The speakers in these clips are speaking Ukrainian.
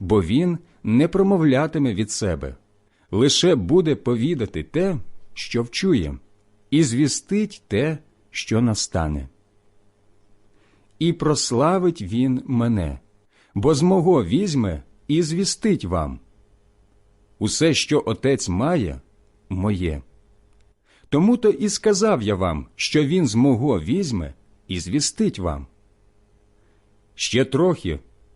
бо він не промовлятиме від себе, лише буде повідати те, що вчує, і звістить те, що настане. І прославить він мене, бо з мого візьме і звістить вам. Усе, що отець має, моє. Тому то і сказав я вам, що він з мого візьме і звістить вам. Ще трохи,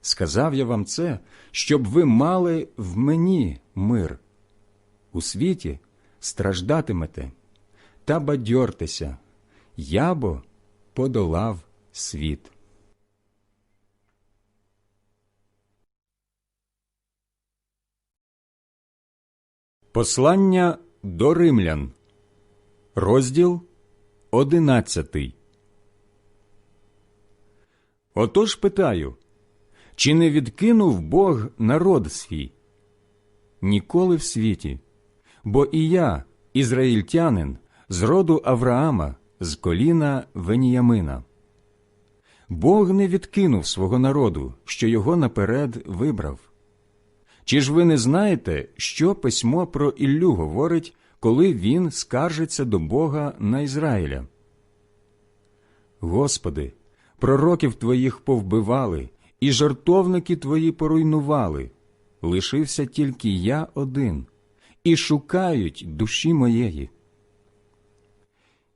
Сказав я вам це, щоб ви мали в мені мир. У світі страждатимете, та бадьортеся, я бо подолав світ. Послання до римлян, розділ одинадцятий. Отож питаю, чи не відкинув Бог народ свій? Ніколи в світі, бо і я, ізраїльтянин, з роду Авраама, з коліна Веніямина. Бог не відкинув свого народу, що його наперед вибрав. Чи ж ви не знаєте, що письмо про Іллю говорить, коли він скаржиться до Бога на Ізраїля? Господи, пророків твоїх повбивали, і жартовники твої поруйнували. Лишився тільки я один, і шукають душі моєї.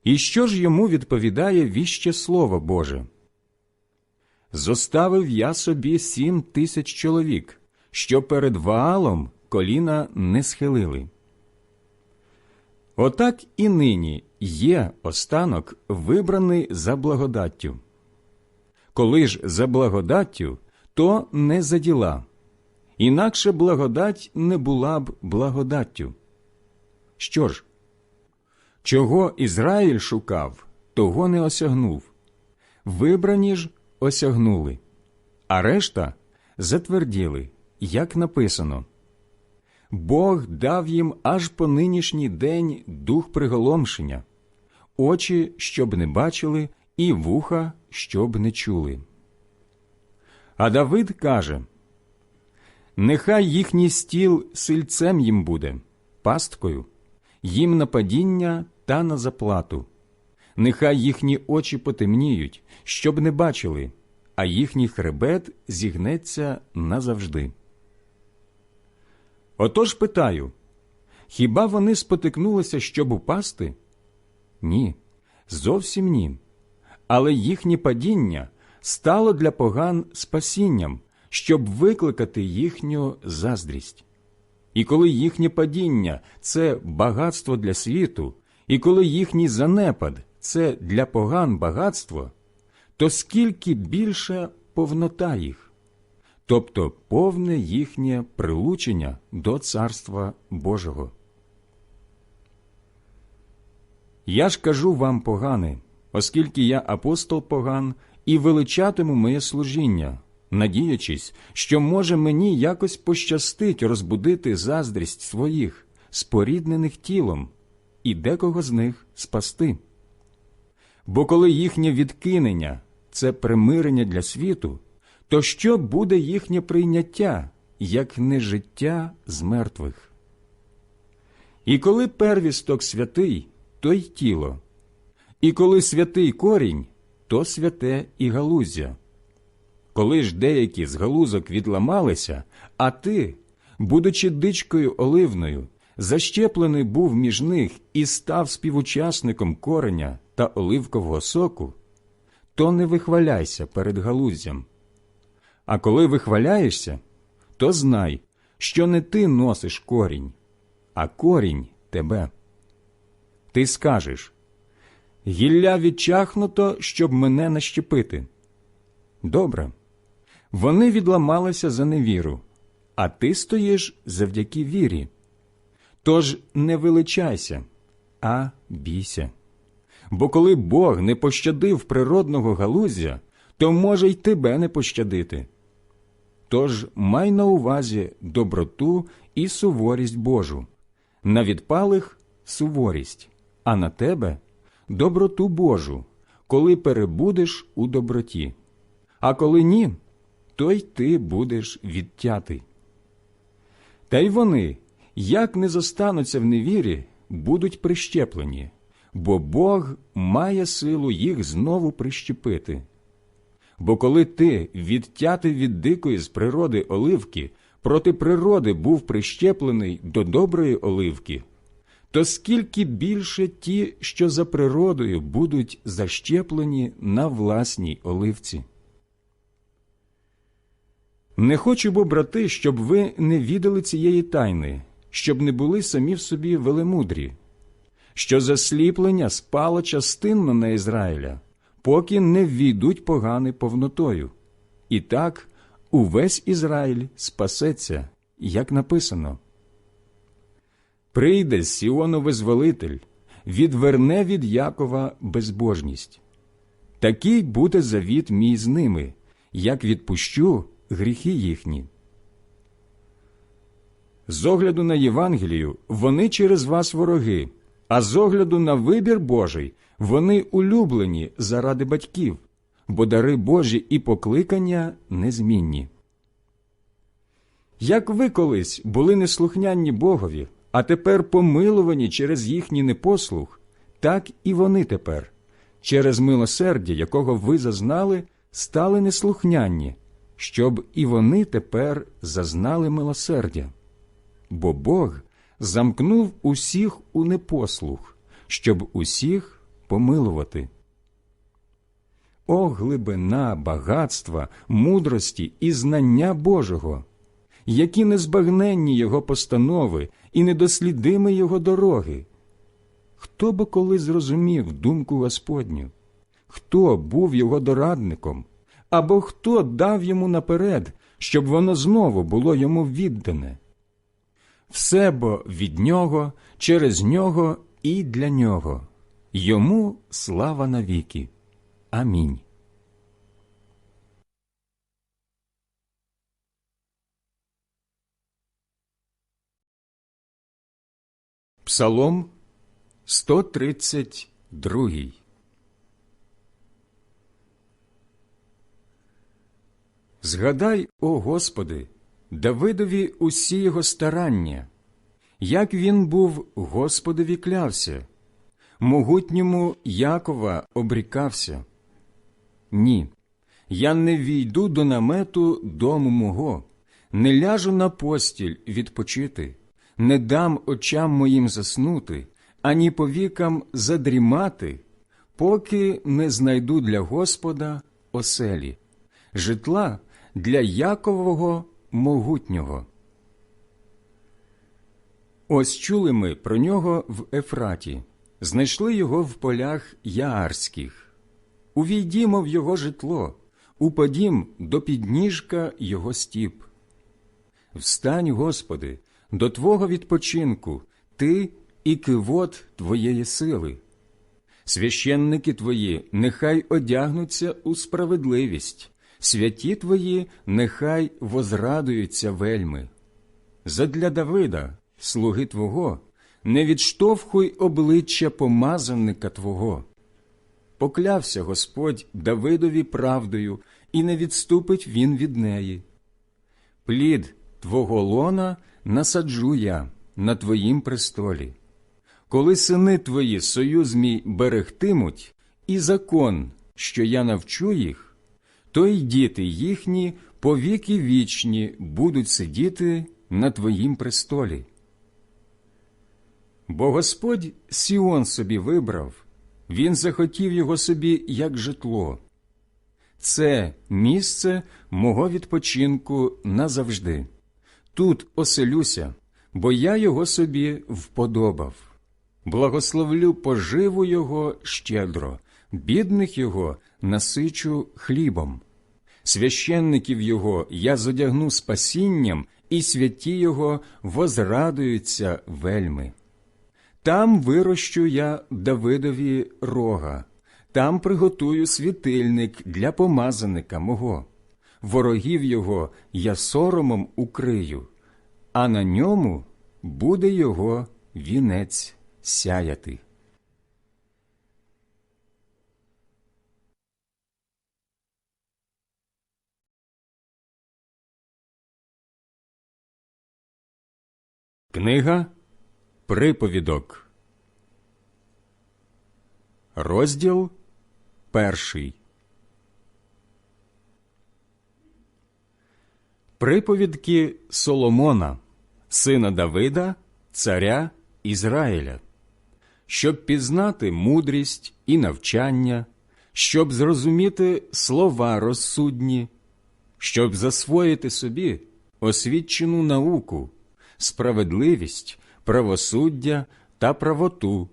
І що ж йому відповідає віще Слово Боже? Зоставив я собі сім тисяч чоловік, що перед Ваалом коліна не схилили. Отак і нині є останок, вибраний за благодаттю. Коли ж за благодаттю, то не за діла, інакше благодать не була б благодаттю. Що ж, чого Ізраїль шукав, того не осягнув, вибрані ж осягнули, а решта затверділи, як написано. Бог дав їм аж по нинішній день дух приголомшення, очі, щоб не бачили, і вуха, щоб не чули. А Давид каже Нехай їхній стіл сильцем їм буде, пасткою, їм на падіння та на заплату. Нехай їхні очі потемніють, щоб не бачили, а їхній хребет зігнеться назавжди. Отож питаю хіба вони спотикнулися, щоб упасти? Ні, зовсім ні. Але їхнє падіння стало для поган спасінням, щоб викликати їхню заздрість. І коли їхнє падіння це багатство для світу, і коли їхній занепад це для поган багатство, то скільки більша повнота їх, тобто повне їхнє прилучення до Царства Божого. Я ж кажу вам погане, оскільки я апостол поган і величатиму моє служіння, надіячись, що може мені якось пощастить розбудити заздрість своїх, споріднених тілом, і декого з них спасти. Бо коли їхнє відкинення це примирення для світу, то що буде їхнє прийняття, як не життя з мертвих? І коли первісток святий, то й тіло, і коли святий корінь, то святе і галузя. Коли ж деякі з галузок відламалися, а ти, будучи дичкою оливною, защеплений був між них і став співучасником кореня та оливкового соку, то не вихваляйся перед галуздям. А коли вихваляєшся, то знай, що не ти носиш корінь, а корінь тебе. Ти скажеш гілля відчахнуто, щоб мене нащепити. Добре. Вони відламалися за невіру, а ти стоїш завдяки вірі. Тож не величайся, а бійся. Бо коли Бог не пощадив природного галузя, то може й тебе не пощадити. Тож май на увазі доброту і суворість Божу, на відпалих суворість, а на тебе доброту Божу, коли перебудеш у доброті. А коли ні, то й ти будеш відтятий. Та й вони, як не зостануться в невірі, будуть прищеплені, бо Бог має силу їх знову прищепити. Бо коли ти, відтятий від дикої з природи оливки, проти природи був прищеплений до доброї оливки, то скільки більше ті, що за природою будуть защеплені на власній оливці. Не хочу, бо, брати, щоб ви не відали цієї тайни, щоб не були самі в собі велемудрі, що засліплення спало частинно на Ізраїля, поки не ввійдуть погани повнотою. І так увесь Ізраїль спасеться, як написано. Прийде Сіону визволитель, відверне від Якова безбожність. Такий буде завіт мій з ними, як відпущу гріхи їхні. З огляду на Євангелію вони через вас вороги, а з огляду на вибір Божий вони улюблені заради батьків, бо дари Божі і покликання незмінні. Як ви колись були неслухнянні Богові, а тепер помилувані через їхній непослух, так і вони тепер, через милосердя, якого ви зазнали, стали неслухнянні, щоб і вони тепер зазнали милосердя. Бо Бог замкнув усіх у непослух, щоб усіх помилувати. О, глибина, багатства, мудрості і знання Божого, які незбагненні Його постанови і недослідими Його дороги. Хто би коли зрозумів думку Господню? Хто був його дорадником? Або хто дав йому наперед, щоб воно знову було йому віддане? Все бо від нього, через нього і для нього. Йому слава навіки. Амінь. Псалом 132 Згадай, о Господи, Давидові усі його старання, як він був Господові клявся, могутньому Якова обрікався. Ні, я не війду до намету дому мого, не ляжу на постіль відпочити, не дам очам моїм заснути, ані повікам задрімати, поки не знайду для Господа оселі, житла для Якового могутнього. Ось чули ми про нього в Ефраті, знайшли його в полях Яарських. Увійдімо в його житло, упадім до підніжка його стіп. Встань, Господи, до Твого відпочинку, Ти і кивот Твоєї сили. Священники Твої нехай одягнуться у справедливість, святі Твої нехай возрадуються вельми. Задля Давида, слуги Твого, не відштовхуй обличчя помазанника Твого. Поклявся Господь Давидові правдою, і не відступить він від неї. Плід Твого лона насаджу я на Твоїм престолі. Коли сини Твої союз мій берегтимуть, і закон, що я навчу їх, то й діти їхні повіки вічні будуть сидіти на Твоїм престолі. Бо Господь Сіон собі вибрав, Він захотів його собі як житло. Це місце мого відпочинку назавжди. Тут оселюся, бо я його собі вподобав. Благословлю поживу його щедро, бідних його насичу хлібом. Священників його я задягну спасінням і святі його возрадуються вельми. Там вирощу я Давидові рога, там приготую світильник для помазаника мого, ворогів його я соромом укрию, а на ньому буде його вінець сяяти. Книга Приповідок, розділ перший. Приповідки Соломона, сина Давида, царя Ізраїля, щоб пізнати мудрість і навчання, щоб зрозуміти слова розсудні, щоб засвоїти собі освічену науку справедливість, правосуддя та правоту,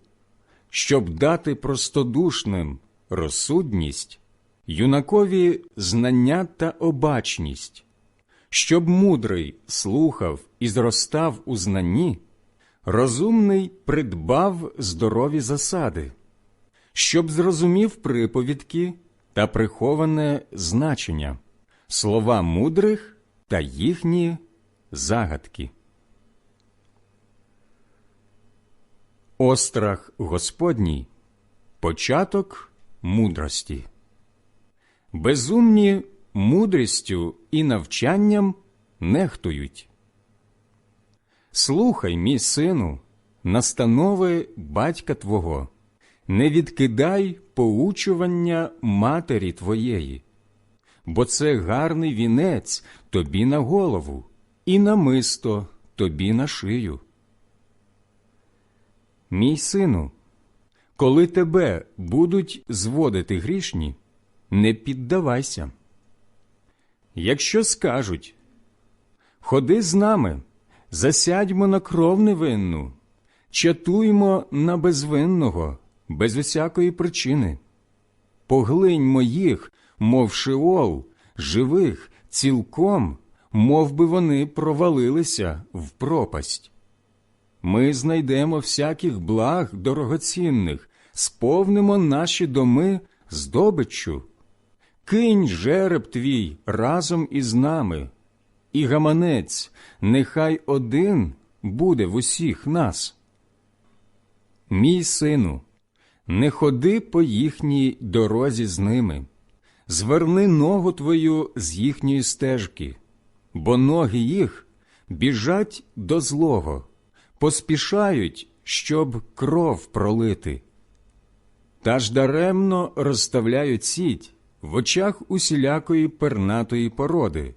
щоб дати простодушним розсудність, юнакові знання та обачність, щоб мудрий слухав і зростав у знанні, розумний придбав здорові засади, щоб зрозумів приповідки та приховане значення, слова мудрих та їхні загадки. Острах Господній початок мудрості. Безумні мудрістю і навчанням нехтують. Слухай, мій сину, настанови батька твого, не відкидай поучування матері твоєї, бо це гарний вінець тобі на голову і намисто тобі на шию. Мій сину, коли тебе будуть зводити грішні, не піддавайся. Якщо скажуть Ходи з нами, засядьмо на кров невинну, чатуймо на безвинного, без усякої причини, поглиньмо їх, мов шиол, живих, цілком, мов би вони провалилися в пропасть ми знайдемо всяких благ дорогоцінних, сповнимо наші доми здобиччю. Кинь жереб твій разом із нами, і гаманець, нехай один буде в усіх нас. Мій сину, не ходи по їхній дорозі з ними, зверни ногу твою з їхньої стежки, бо ноги їх біжать до злого поспішають, щоб кров пролити. Та ж даремно розставляють сіть в очах усілякої пернатої породи,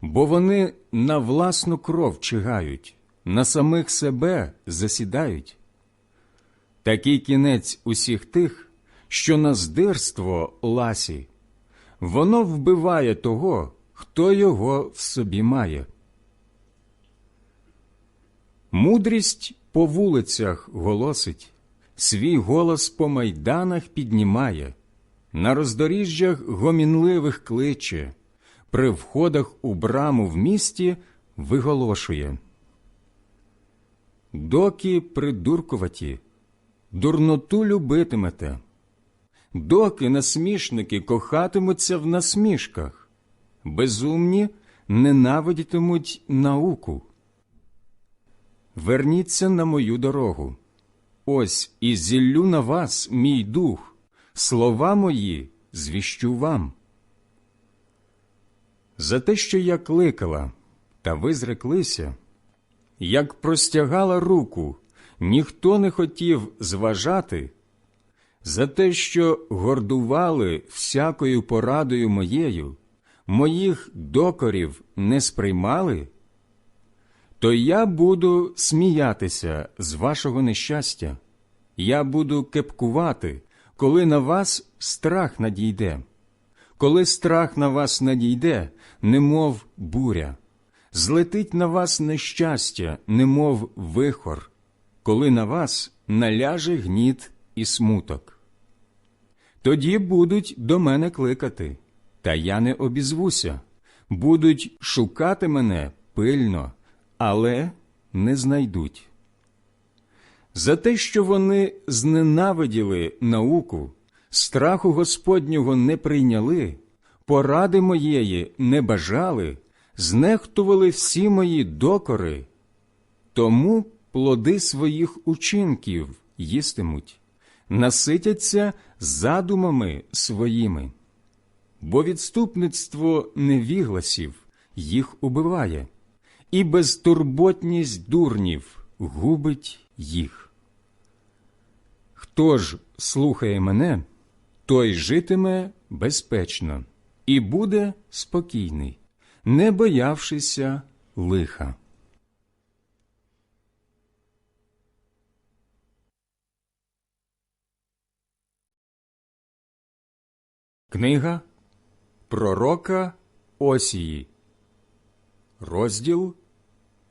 бо вони на власну кров чигають, на самих себе засідають. Такий кінець усіх тих, що на здирство ласі, воно вбиває того, хто його в собі має. Мудрість по вулицях голосить, свій голос по майданах піднімає, на роздоріжжях гомінливих кличе, при входах у браму в місті виголошує. Доки придуркуваті, дурноту любитимете, доки насмішники кохатимуться в насмішках, безумні ненавидітимуть науку. Верніться на мою дорогу. Ось і зіллю на вас мій дух, слова мої звіщу вам. За те, що я кликала, та ви зреклися, як простягала руку, ніхто не хотів зважати, за те, що гордували всякою порадою моєю, моїх докорів не сприймали то я буду сміятися з вашого нещастя, я буду кепкувати, коли на вас страх надійде, коли страх на вас надійде, немов буря, злетить на вас нещастя, немов вихор, коли на вас наляже гніт і смуток. Тоді будуть до мене кликати, та я не обізвуся, будуть шукати мене пильно, але не знайдуть. За те, що вони зненавиділи науку, страху Господнього не прийняли, поради моєї не бажали, знехтували всі мої докори, тому плоди своїх учинків їстимуть, наситяться задумами своїми, бо відступництво невігласів їх убиває, і безтурботність дурнів губить їх. Хто ж слухає мене, той житиме безпечно і буде спокійний, не боявшися лиха. Книга Пророка Осії, розділ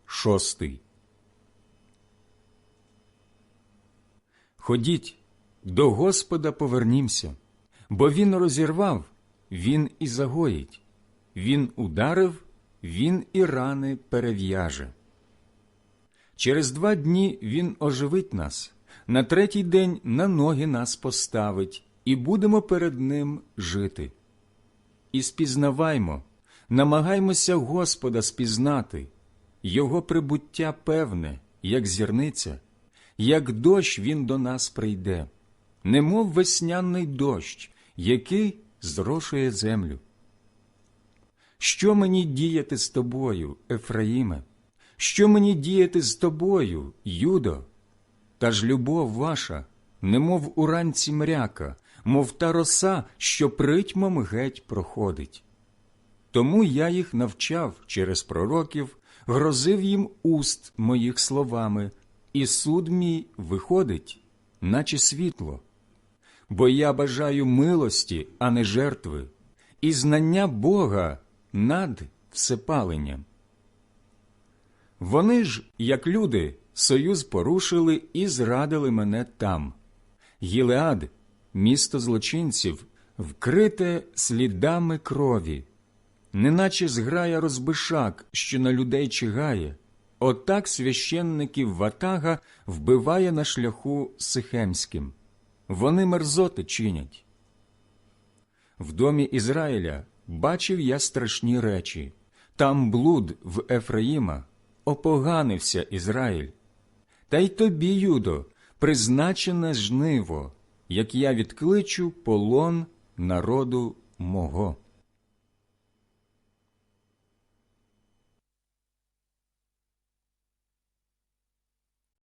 шостий. Ходіть, до Господа повернімся, бо Він розірвав, Він і загоїть, Він ударив, Він і рани перев'яже. Через два дні Він оживить нас, на третій день на ноги нас поставить, і будемо перед Ним жити. І спізнаваймо, намагаймося Господа спізнати, Його прибуття певне, як зірниця, як дощ він до нас прийде, немов весняний дощ, який зрошує землю. Що мені діяти з тобою, Ефраїме? Що мені діяти з тобою, Юдо? Та ж любов ваша, немов уранці мряка, мов та роса, що притьмом геть проходить. Тому я їх навчав через пророків, грозив їм уст моїх словами, і суд мій виходить, наче світло. Бо я бажаю милості, а не жертви, і знання Бога над всепаленням. Вони ж, як люди, союз порушили і зрадили мене там. Гілеад, місто злочинців, вкрите слідами крові, неначе зграя розбишак, що на людей чигає. Отак священників ватага вбиває на шляху Сихемським. Вони мерзоти чинять. В домі Ізраїля бачив я страшні речі. Там блуд в Ефраїма, опоганився Ізраїль. Та й тобі, Юдо, призначене жниво, як я відкличу полон народу мого.